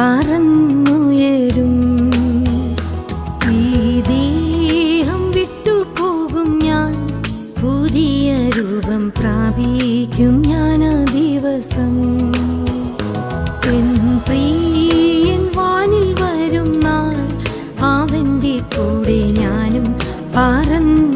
പറന്നുയരും. ഈ ദേഹം വിട്ടുപോകും ഞാൻ. പുതിയ രൂപം പ്രാപിക്കും ഞാൻ ആ ദിവസം. പ്രിയൻ വാനിൽ വരും നാൾ. അവന്റെ കൂടെ ഞാനും പറന്നു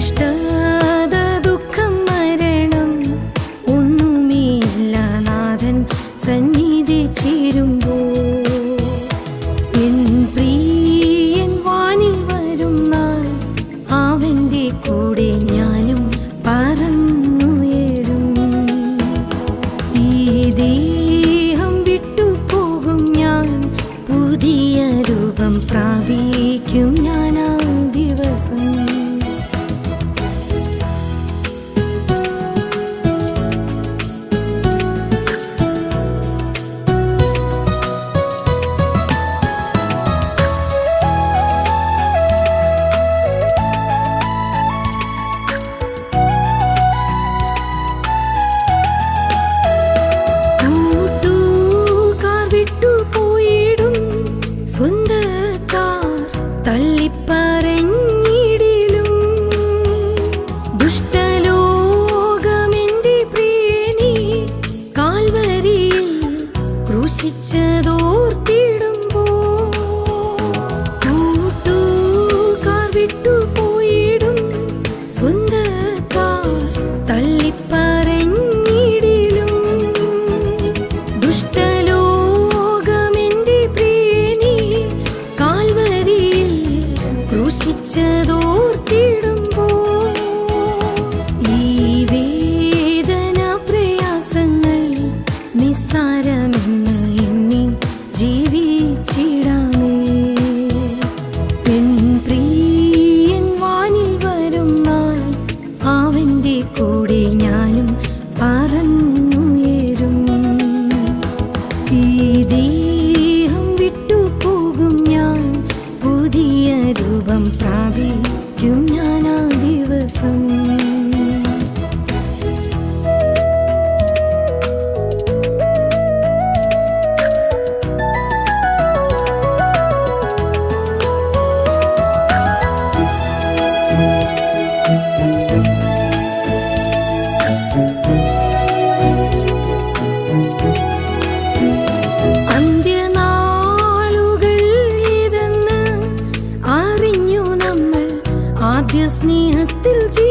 是的。നിന്റെ കൂടെ ഞാനും दिल जी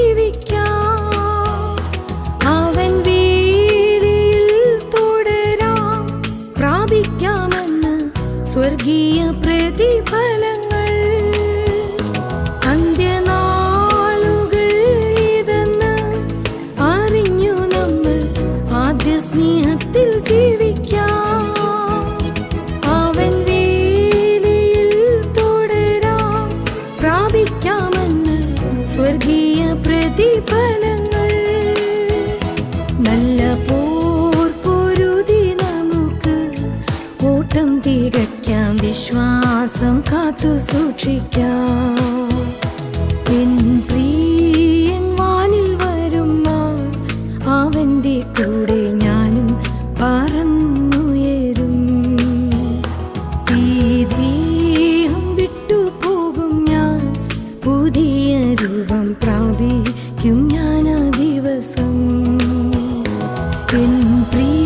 സ്വർഗീയ പ്രതിഫലങ്ങൾ. നല്ല പോർ നമുക്ക് ഓട്ടം തികയ്ക്കാം വിശ്വാസം കാത്തു സൂക്ഷിക്കാം. sempre.